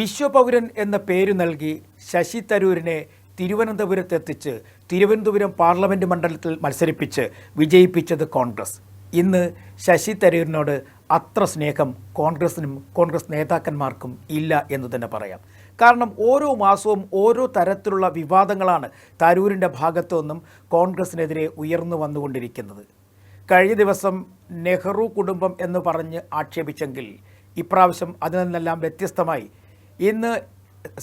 വിശ്വപൗരൻ എന്ന പേര് നൽകി ശശി തരൂരിനെ തിരുവനന്തപുരത്തെത്തിച്ച് തിരുവനന്തപുരം പാർലമെന്റ് മണ്ഡലത്തിൽ മത്സരിപ്പിച്ച് വിജയിപ്പിച്ചത് കോൺഗ്രസ്. ഇന്ന് ശശി തരൂരിനോട് അത്ര സ്നേഹം കോൺഗ്രസിനും കോൺഗ്രസ് നേതാക്കന്മാർക്കും ഇല്ല എന്ന് തന്നെ പറയാം. കാരണം ഓരോ മാസവും ഓരോ തരത്തിലുള്ള വിവാദങ്ങളാണ് തരൂരിന്റെ ഭാഗത്തു നിന്നും കോൺഗ്രസിനെതിരെ ഉയർന്നു വന്നുകൊണ്ടിരിക്കുന്നത്. കഴിഞ്ഞ ദിവസം നെഹ്റു കുടുംബം എന്ന് പറഞ്ഞ് ആക്ഷേപിച്ചെങ്കിൽ ഇപ്രാവശ്യം അതിൽ നിന്നെല്ലാം വ്യത്യസ്തമായി ഇന്ന്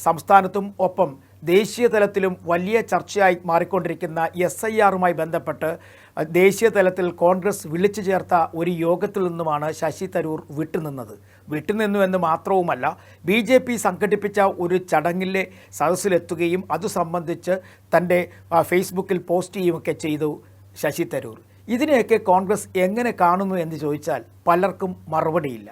സംസ്ഥാനത്തും ഒപ്പം ദേശീയ തലത്തിലും വലിയ ചർച്ചയായി മാറിക്കൊണ്ടിരിക്കുന്ന എസ് ഐ ആറുമായി ബന്ധപ്പെട്ട് ദേശീയ തലത്തിൽ കോൺഗ്രസ് വിളിച്ചു ചേർത്ത ഒരു യോഗത്തിൽ നിന്നുമാണ് ശശി തരൂർ വിട്ടുനിന്നത്. വിട്ടുനിന്നു എന്ന് മാത്രവുമല്ല ബി ജെ പി സംഘടിപ്പിച്ച ഒരു ചടങ്ങിലെ സദസ്സിലെത്തുകയും അത് സംബന്ധിച്ച് തന്റെ ഫേസ്ബുക്കിൽ പോസ്റ്റ് ചെയ്യുകയൊക്കെ ചെയ്തു ശശി തരൂർ. ഇതിനെയൊക്കെ കോൺഗ്രസ് എങ്ങനെ കാണുന്നു എന്ന് ചോദിച്ചാൽ പലർക്കും മറുപടിയില്ല.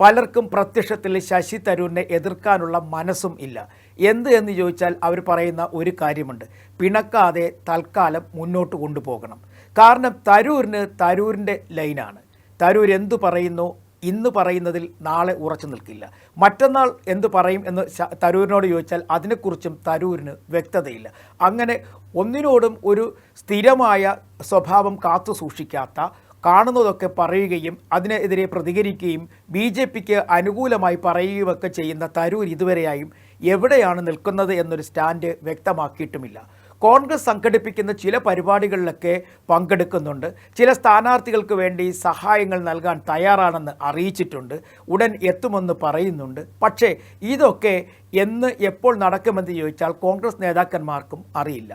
പലർക്കും പ്രത്യക്ഷത്തിൽ ശശി തരൂരിനെ എതിർക്കാനുള്ള മനസ്സും ഇല്ല. എന്ത് എന്ന് ചോദിച്ചാൽ അവർ പറയുന്ന ഒരു കാര്യമുണ്ട്. പിണക്കാതെ തൽക്കാലം മുന്നോട്ട് കൊണ്ടുപോകണം. കാരണം തരൂരിന് തരൂരിന്റെ ലൈനാണ്. തരൂർ എന്തു പറയുന്നു? ഇന്ന് പറയുന്നതിൽ നാളെ ഉറച്ചു നിൽക്കില്ല. മറ്റന്നാൾ എന്ത് പറയും എന്ന് തരൂരിനോട് ചോദിച്ചാൽ അതിനെക്കുറിച്ചും തരൂരിന് വ്യക്തതയില്ല. അങ്ങനെ ഒന്നിനോടും ഒരു സ്ഥിരമായ സ്വഭാവം കാത്തു സൂക്ഷിക്കാത്ത കാണുന്നതൊക്കെ പറയുകയും അതിനെതിരെ പ്രതികരിക്കുകയും ബി ജെ പിക്ക് അനുകൂലമായി പറയുകയുമൊക്കെ ചെയ്യുന്ന തരൂർ ഇതുവരെയായും എവിടെയാണ് നിൽക്കുന്നത് എന്നൊരു സ്റ്റാൻഡ് വ്യക്തമാക്കിയിട്ടുമില്ല. കോൺഗ്രസ് സംഘടിപ്പിക്കുന്ന ചില പരിപാടികളിലൊക്കെ പങ്കെടുക്കുന്നുണ്ട്. ചില സ്ഥാനാർത്ഥികൾക്ക് വേണ്ടി സഹായങ്ങൾ നൽകാൻ തയ്യാറാണെന്ന് അറിയിച്ചിട്ടുണ്ട്. ഉടൻ എത്തുമെന്ന് പറയുന്നുണ്ട്. പക്ഷേ ഇതൊക്കെ എന്ന് എപ്പോൾ നടക്കുമെന്ന് ചോദിച്ചാൽ കോൺഗ്രസ് നേതാക്കന്മാർക്കും അറിയില്ല.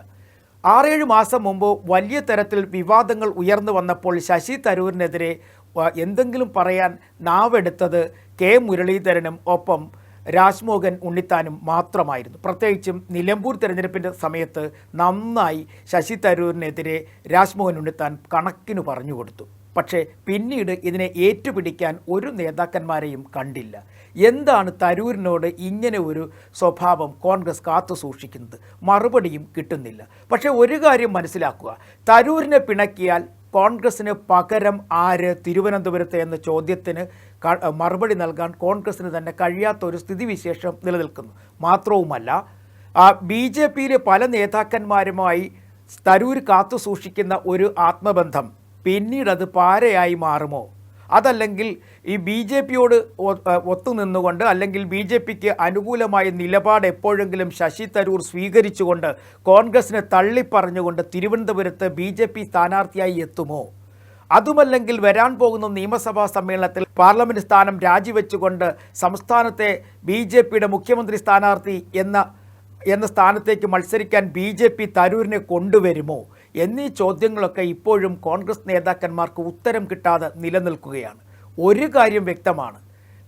ആറേഴ് മാസം മുമ്പ് വലിയ തരത്തിൽ വിവാദങ്ങൾ ഉയർന്നു വന്നപ്പോൾ ശശി തരൂരിനെതിരെ എന്തെങ്കിലും പറയാൻ നാവെടുത്തത് കെ മുരളീധരനും ഒപ്പം രാജ്മോഹൻ ഉണ്ണിത്താനും മാത്രമായിരുന്നു. പ്രത്യേകിച്ചും നിലമ്പൂർ തെരഞ്ഞെടുപ്പിന്റെ സമയത്ത് നന്നായി ശശി തരൂരിനെതിരെ രാജ്മോഹൻ ഉണ്ണിത്താൻ കണക്കിന് പറഞ്ഞു കൊടുത്തു. പക്ഷേ പിന്നീട് ഇതിനെ ഏറ്റുപിടിക്കാൻ ഒരു നേതാക്കന്മാരെയും കണ്ടില്ല. എന്താണ് തരൂരിനോട് ഇങ്ങനെ ഒരു സ്വഭാവം കോൺഗ്രസ് കാത്തു സൂക്ഷിക്കുന്നത്? മറുപടിയും കിട്ടുന്നില്ല. പക്ഷേ ഒരു കാര്യം മനസ്സിലാക്കുക. തരൂരിനെ പിണക്കിയാൽ കോൺഗ്രസ്സിന് പകരം ആര് തിരുവനന്തപുരത്ത് എന്ന ചോദ്യത്തിന് മറുപടി നൽകാൻ കോൺഗ്രസ്സിന് തന്നെ കഴിയാത്ത ഒരു സ്ഥിതിവിശേഷം നിലനിൽക്കുന്നു. മാത്രവുമല്ല ബി ജെ പിയിലെ പല നേതാക്കന്മാരുമായി തരൂർ കാത്തു സൂക്ഷിക്കുന്ന ഒരു ആത്മബന്ധം പിന്നീട് അത് പാരയായി മാറുമോ? അതല്ലെങ്കിൽ ഈ ബി ജെ പിയോട് ഒത്തുനിന്നുകൊണ്ട് അല്ലെങ്കിൽ ബി ജെ പിക്ക് അനുകൂലമായ നിലപാട് എപ്പോഴെങ്കിലും ശശി തരൂർ സ്വീകരിച്ചുകൊണ്ട് കോൺഗ്രസിനെ തള്ളിപ്പറഞ്ഞുകൊണ്ട് തിരുവനന്തപുരത്ത് ബി ജെ പി സ്ഥാനാർത്ഥിയായി എത്തുമോ? അതുമല്ലെങ്കിൽ വരാൻ പോകുന്ന നിയമസഭാ സമ്മേളനത്തിൽ പാർലമെന്റ് സ്ഥാനം രാജിവെച്ചുകൊണ്ട് സംസ്ഥാനത്തെ ബി ജെ പിയുടെ മുഖ്യമന്ത്രി സ്ഥാനാർത്ഥി എന്ന എന്ന സ്ഥാനത്തേക്ക് മത്സരിക്കാൻ ബി ജെ പി തരൂരിനെ കൊണ്ടുവരുമോ? എന്നീ ചോദ്യങ്ങളൊക്കെ ഇപ്പോഴും കോൺഗ്രസ് നേതാക്കന്മാർക്ക് ഉത്തരം കിട്ടാതെ നിലനിൽക്കുകയാണ്. ഒരു കാര്യം വ്യക്തമാണ്.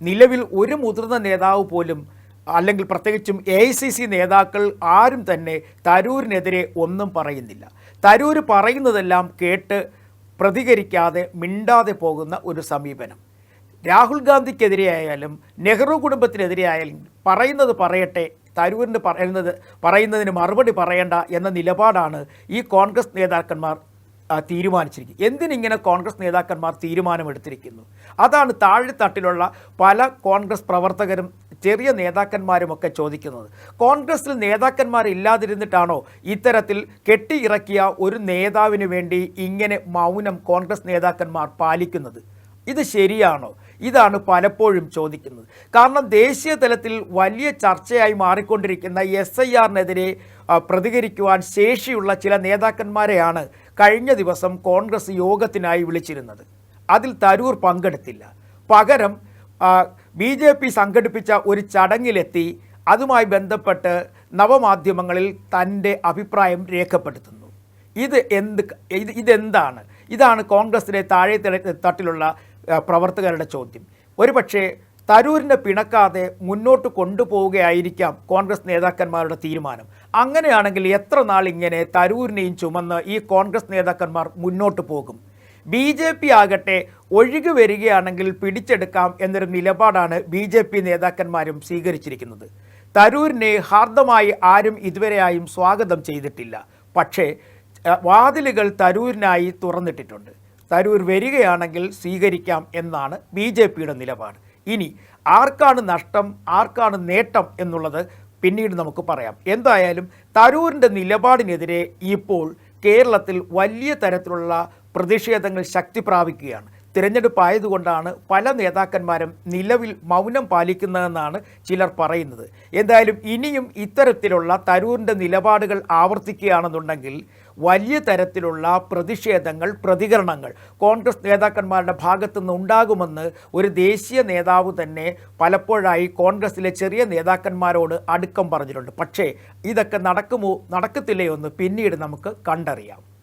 നിലവിൽ ഒരു മുതിർന്ന നേതാവ് പോലും അല്ലെങ്കിൽ പ്രത്യേകിച്ചും എ ഐ സി സി നേതാക്കൾ ആരും തന്നെ തരൂരിനെതിരെ ഒന്നും പറയുന്നില്ല. തരൂർ പറയുന്നതെല്ലാം കേട്ട് പ്രതികരിക്കാതെ മിണ്ടാതെ പോകുന്ന ഒരു സമീപനം. രാഹുൽ ഗാന്ധിക്കെതിരെയായാലും നെഹ്റു കുടുംബത്തിനെതിരെയായാലും പറയുന്നത് പറയട്ടെ തരൂരിന് പറയുന്നത് പറയുന്നതിന് മറുപടി പറയേണ്ട എന്ന നിലപാടാണ് ഈ കോൺഗ്രസ് നേതാക്കന്മാർ തീരുമാനിച്ചിരിക്കുന്നു എന്തിനിങ്ങനെ കോൺഗ്രസ് നേതാക്കന്മാർ തീരുമാനമെടുത്തിരിക്കുന്നു? അതാണ് താഴെത്തട്ടിലുള്ള പല കോൺഗ്രസ് പ്രവർത്തകരും ചെറിയ നേതാക്കന്മാരുമൊക്കെ ചോദിക്കുന്നത്. കോൺഗ്രസിൽ നേതാക്കന്മാരില്ലാതിരുന്നിട്ടാണോ ഇത്തരത്തിൽ കെട്ടിയിറക്കിയ ഒരു നേതാവിന് വേണ്ടി ഇങ്ങനെ മൗനം കോൺഗ്രസ് നേതാക്കന്മാർ പാലിക്കുന്നത്? ഇത് ശരിയാണോ? ഇതാണ് പലപ്പോഴും ചോദിക്കുന്നത്. കാരണം ദേശീയ തലത്തിൽ വലിയ ചർച്ചയായി മാറിക്കൊണ്ടിരിക്കുന്ന എസ് ഐ ആറിനെതിരെ പ്രതികരിക്കുവാൻ ശേഷിയുള്ള ചില നേതാക്കന്മാരെയാണ് കഴിഞ്ഞ ദിവസം കോൺഗ്രസ് യോഗത്തിനായി വിളിച്ചിരുന്നത്. അതിൽ തരൂർ പങ്കെടുത്തില്ല. പകരം ബി ജെ പി സംഘടിപ്പിച്ച ഒരു ചടങ്ങിലെത്തി അതുമായി ബന്ധപ്പെട്ട് നവമാധ്യമങ്ങളിൽ തന്റെ അഭിപ്രായം രേഖപ്പെടുത്തുന്നു. ഇത് എന്ത് ഇത് ഇതെന്താണ്? ഇതാണ് കോൺഗ്രസിലെ താഴെ തട്ടിലുള്ള പ്രവർത്തകരുടെ ചോദ്യം. ഒരുപക്ഷെ തരൂരിനെ പിണക്കാതെ മുന്നോട്ട് കൊണ്ടുപോവുകയായിരിക്കാം കോൺഗ്രസ് നേതാക്കന്മാരുടെ തീരുമാനം. അങ്ങനെയാണെങ്കിൽ എത്ര നാൾ ഇങ്ങനെ തരൂരിനെയും ചുമന്ന് ഈ കോൺഗ്രസ് നേതാക്കന്മാർ മുന്നോട്ട് പോകും? ബി ജെ പി ആകട്ടെ ഒഴുകി വരികയാണെങ്കിൽ പിടിച്ചെടുക്കാം എന്നൊരു നിലപാടാണ് ബി ജെ പി നേതാക്കന്മാരും സ്വീകരിച്ചിരിക്കുന്നത്. തരൂരിനെ ഹാർദമായി ആരും ഇതുവരെയായും സ്വാഗതം ചെയ്തിട്ടില്ല. പക്ഷേ വാതിലുകൾ തരൂരിനായി തുറന്നിട്ടിട്ടുണ്ട്. തരൂർ വരികയാണെങ്കിൽ സ്വീകരിക്കാം എന്നാണ് ബി ജെ പിയുടെ നിലപാട്. ഇനി ആർക്കാണ് നഷ്ടം ആർക്കാണ് നേട്ടം എന്നുള്ളത് പിന്നീട് നമുക്ക് പറയാം. എന്തായാലും തരൂരിന്റെ നിലപാടിനെതിരെ ഇപ്പോൾ കേരളത്തിൽ വലിയ തരത്തിലുള്ള പ്രതിഷേധങ്ങൾ ശക്തി പ്രാപിക്കുകയാണ്. തിരഞ്ഞെടുപ്പായതുകൊണ്ടാണ് പല നേതാക്കന്മാരും നിലവിൽ മൗനം പാലിക്കുന്നതെന്നാണ് ചിലർ പറയുന്നത്. എന്തായാലും ഇനിയും ഇത്തരത്തിലുള്ള തരൂരിന്റെ നിലപാടുകൾ ആവർത്തിക്കുകയാണെന്നുണ്ടെങ്കിൽ വലിയ തരത്തിലുള്ള പ്രതിഷേധങ്ങൾ പ്രതികരണങ്ങൾ. കോൺഗ്രസ് നേതാക്കന്മാരുടെ ഭാഗത്തു നിന്ന് ഉണ്ടാകുമെന്ന് ഒരു ദേശീയ നേതാവ് തന്നെ പലപ്പോഴായി കോൺഗ്രസിലെ ചെറിയ നേതാക്കന്മാരോട് അടുക്കം പറഞ്ഞിട്ടുണ്ട്. പക്ഷേ ഇതൊക്കെ നടക്കുമോ നടക്കത്തില്ലയോ എന്ന് പിന്നീട് നമുക്ക് കണ്ടറിയാം.